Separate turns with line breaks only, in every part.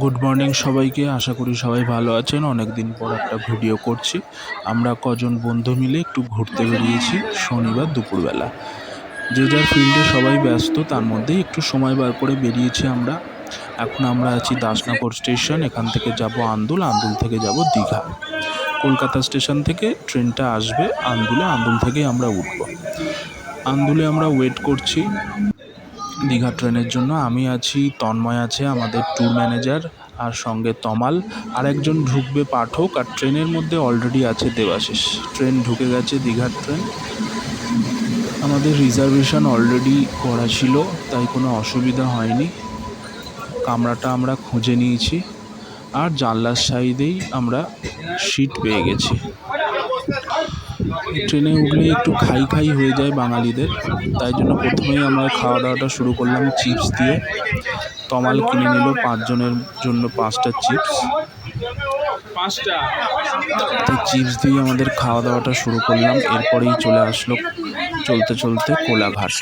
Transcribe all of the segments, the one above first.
Good morning সবাইকে, আশা করি সবাই ভালো আছেন। অনেক দিন পর একটা ভিডিও করছি। আমরা কজন বন্ধু মিলে একটু ঘুরতে বেরিয়েছি শনিবার দুপুরবেলা। যে যার ফিল্ডে সবাই ব্যস্ত, তার মধ্যেই একটু সময় বার করে বেরিয়েছি আমরা। এখন আমরা আছি দাসনগর স্টেশন, এখান থেকে যাব আন্দুল আন্দুল থেকে যাব দীঘা। কলকাতা স্টেশন থেকে ট্রেনটা আসবে আন্দুলে, আন্দুল থেকেই আমরা উঠব। আন্দুলে আমরা ওয়েট করছি। দীঘা ট্রেনের জন্য আমি আছি, তন্ময় আছে, আমাদের ট্যুর ম্যানেজার আর সঙ্গে তমাল, আর একজন ঢুকবে পাঠক, আর ট্রেনের মধ্যে অলরেডি আছে দেবাশিস। ট্রেন ঢুকে গেছে, দীঘার ট্রেন। আমাদের রিজার্ভেশন অলরেডি করা ছিল, তাই কোনো অসুবিধা হয়নি। কামরাটা আমরা খুঁজে নিয়েছি, আর জানলার সাইডেই আমরা সিট পেয়ে গেছি। ট্রেনে উঠলে একটু খাই খাই হয়ে যায় বাঙালিদের। তাই জন্য প্রথমেই আমরা খাওয়া দাওয়াটা শুরু করলাম চিপস দিয়ে। তমাল কিনে নিল পাঁচজনের জন্য পাঁচটা চিপস।
পাঁচটা?
তো চিপস দিয়ে আমাদের খাওয়া দাওয়াটা শুরু করলাম। এরপরেই চলে আসলো চলতে চলতে কোলাঘাট।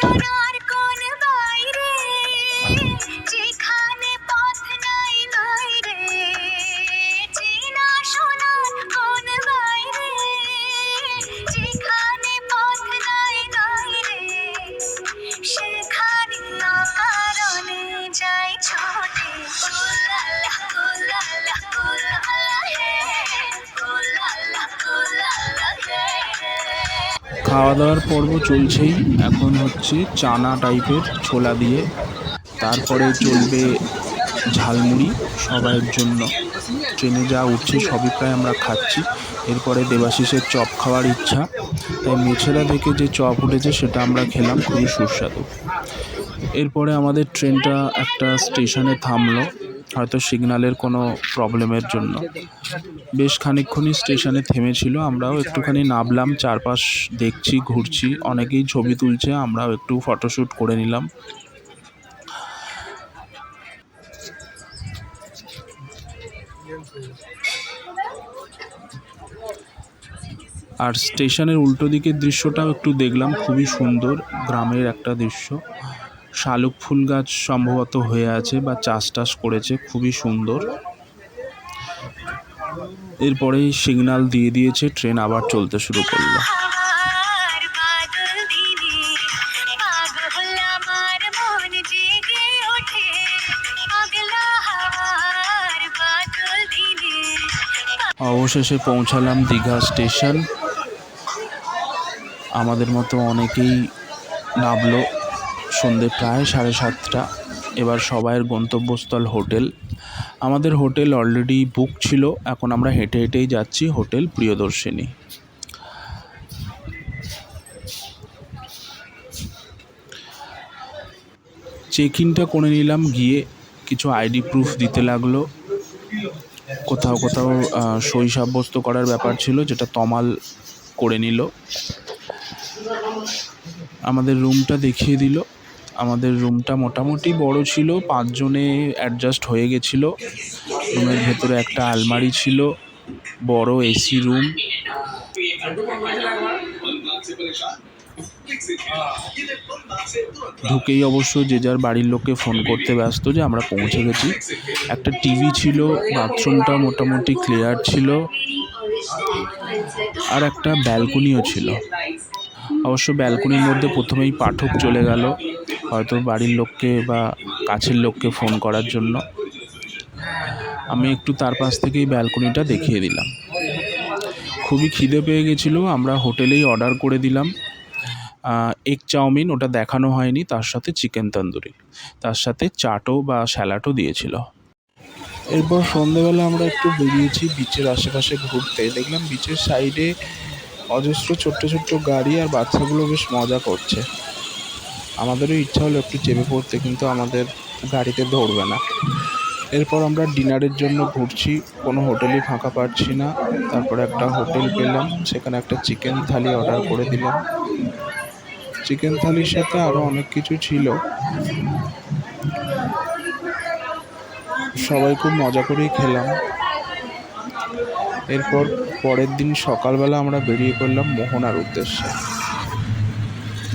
খাওয়া দাওয়ার পর্ব চলছেই। এখন হচ্ছে চানা টাইপের ছোলা দিয়ে। তারপরে চলবে ঝালমুড়ি সবাইয়ের জন্য। ট্রেনে যা উঠছে সবই প্রায় আমরা খাচ্ছি। এরপরে দেবাশিসের চপ খাওয়ার ইচ্ছা। তাই মেছেদা থেকে যে চপ উঠেছে সেটা আমরা খেলাম, খুবই সুস্বাদু। এরপরে আমাদের ট্রেনটা একটা স্টেশনে থামলো। হয়তো সিগন্যালের কোনো প্রবলেমের জন্য। বেশ খানিকক্ষণই স্টেশনে থেমেছিল, আমরাও একটুখানি নামলাম, চারপাশ দেখছি, ঘুরছি, অনেকেই ছবি তুলছে, আমরাও একটু ফটোশ্যুট করে নিলাম। আর স্টেশনের উল্টো দিকের দৃশ্যটাও একটু দেখলাম, খুবই সুন্দর, গ্রামের একটা দৃশ্য। শালুক ফুল গাছ সম্ভবত হয়ে আছে বা চাষ টাস করেছে খুবই সুন্দর। এরপরেই সিগন্যাল দিয়ে দিয়েছে ট্রেন আবার চলতে শুরু করল। অবশেষে পৌঁছালাম দীঘা স্টেশন। আমাদের মতো অনেকেই নামলো। সন্ধে প্রায় সাড়ে সাতটা। এবার সবাইয়ের গন্তব্যস্থল হোটেল। আমাদের হোটেল অলরেডি বুক ছিল, এখন আমরা হেঁটে হেঁটেই যাচ্ছি হোটেল প্রিয়দর্শিনী। চেক ইনটা করে নিলাম, গিয়ে কিছু আইডি প্রুফ দিতে লাগল। কোথাও কোথাও সই সাব্যস্ত করার ব্যাপার ছিল, যেটা তমাল করে নিল। আমাদের রুমটা দেখিয়ে দিল। আমাদের রুমটা মোটামুটি বড় ছিল, পাঁচজনে অ্যাডজাস্ট হয়ে গেছিল। রুমের ভেতরে একটা আলমারি ছিল, বড় এসি রুম ঢুকেই অবশ্য যে যার বাড়ির লোককে ফোন করতে ব্যস্ত যে আমরা পৌঁছে গেছি। একটা টিভি ছিল বাথরুমটা মোটামুটি ক্লিয়ার ছিল। আর একটা ব্যালকনিও ছিল। অবশ্য ব্যালকনির মধ্যে প্রথমেই পাঠক চলে গেল। হয়তো বাড়ির লোককে বা কাছের লোককে ফোন করার জন্য। আমি একটু তার পাশ থেকেই ব্যালকনিটা দেখিয়ে দিলাম। খুবই খিদে পেয়ে গেছিল, আমরা হোটেলেই অর্ডার করে দিলাম। এগ চাউমিন ওটা দেখানো হয়নি, তার সাথে চিকেন তন্দুরি। তার সাথে চাটও বা স্যালাডও দিয়েছিল। এরপর সন্ধেবেলা আমরা একটু বেরিয়েছি বিচের আশেপাশে ঘুরতে। দেখলাম বিচের সাইডে অজস্র ছোট্ট ছোট্ট গাড়ি আর বাচ্চাগুলো বেশ মজা করছে। আমাদেরও ইচ্ছা হলো একটু চেপে পড়তে, কিন্তু আমাদের গাড়িতে ধরবে না। এরপর আমরা ডিনারের জন্য ঘুরছি, কোনো হোটেলই ফাঁকা পাচ্ছি না। তারপর একটা হোটেল পেলাম, সেখানে একটা চিকেন থালি অর্ডার করে দিলাম। চিকেন থালির সাথে আরও অনেক কিছু ছিল। সবাই খুব মজা করেই খেলাম। এরপর পরের দিন সকালবেলা আমরা বেরিয়ে পড়লাম মোহনার উদ্দেশ্যে।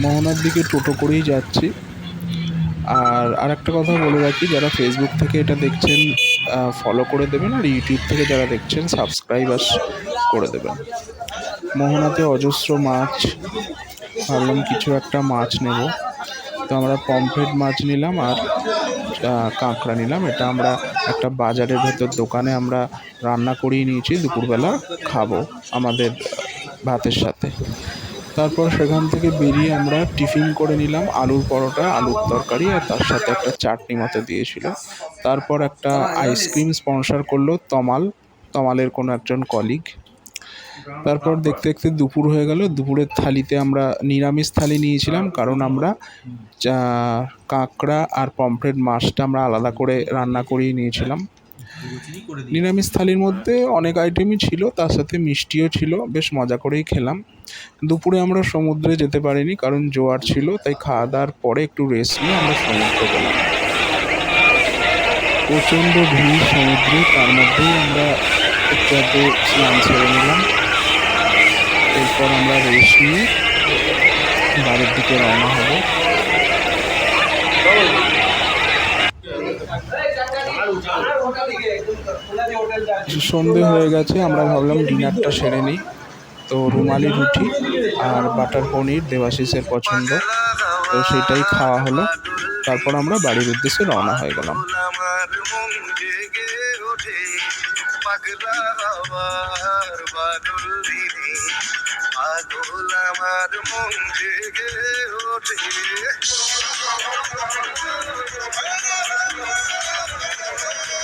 মোহনার দিকে টোটো করেই যাচ্ছি। আর আরেকটা কথা বলে রাখি, যারা ফেসবুক থেকে এটা দেখছেন ফলো করে দেবেন আর ইউটিউব থেকে যারা দেখছেন সাবস্ক্রাইব করে দেবেন। মোহনাতে অজস্র মাছ, ভাবলাম কিছু একটা মাছ নেব। তো আমরা পমফ্রেট মাছ নিলাম আর কাঁকড়া নিলাম। এটা আমরা একটা বাজারের ভেতর দোকানে আমরা রান্না করিয়ে নিয়েছি, দুপুরবেলা খাব আমাদের ভাতের সাথে। তারপর সেখান থেকে বেরিয়ে আমরা টিফিন করে নিলাম, আলুর পরোটা, আলুর তরকারি আর তার সাথে একটা চাটনি মতো দিয়েছিল। তারপর একটা আইসক্রিম স্পন্সর করল তমাল, তমালের কোনো একজন কলিগ তারপর দেখতে দেখতে দুপুর হয়ে গেল। দুপুরের থালিতে আমরা নিরামিষ থালি নিয়েছিলাম, কারণ আমরা কাঁকড়া আর পমফ্রেট মাছটা আমরা আলাদা করে রান্না করিয়ে নিয়েছিলাম। নিরামিষ থালির মধ্যে অনেক আইটেমই ছিল, তার সাথে মিষ্টিও ছিল, বেশ মজা করেই খেলাম। দুপুরে আমরা সমুদ্রে যেতে পারিনি, কারণ জোয়ার ছিল, তাই খাওয়া দাওয়ার পরে একটু রেস্ট নিয়ে আমরা সমুদ্রে গেলাম। প্রচণ্ড ভিড় সমুদ্রে, তার মধ্যেই আমরা একটু একটু স্নান সেরে নিলাম। এরপর আমরা রেস্ট নিয়ে বাড়ির দিকে রওনা হব। সন্ধে হয়ে গেছে, আমরা ভাবলাম ডিনারটা সেরে নিই। তো রুমালি রুটি আর বাটার পনির দেবাশিসের পছন্দ। তো সেটাই খাওয়া হলো। তারপর আমরা বাড়ির উদ্দেশ্যে রওনা হয়ে গেলাম।
Thank you.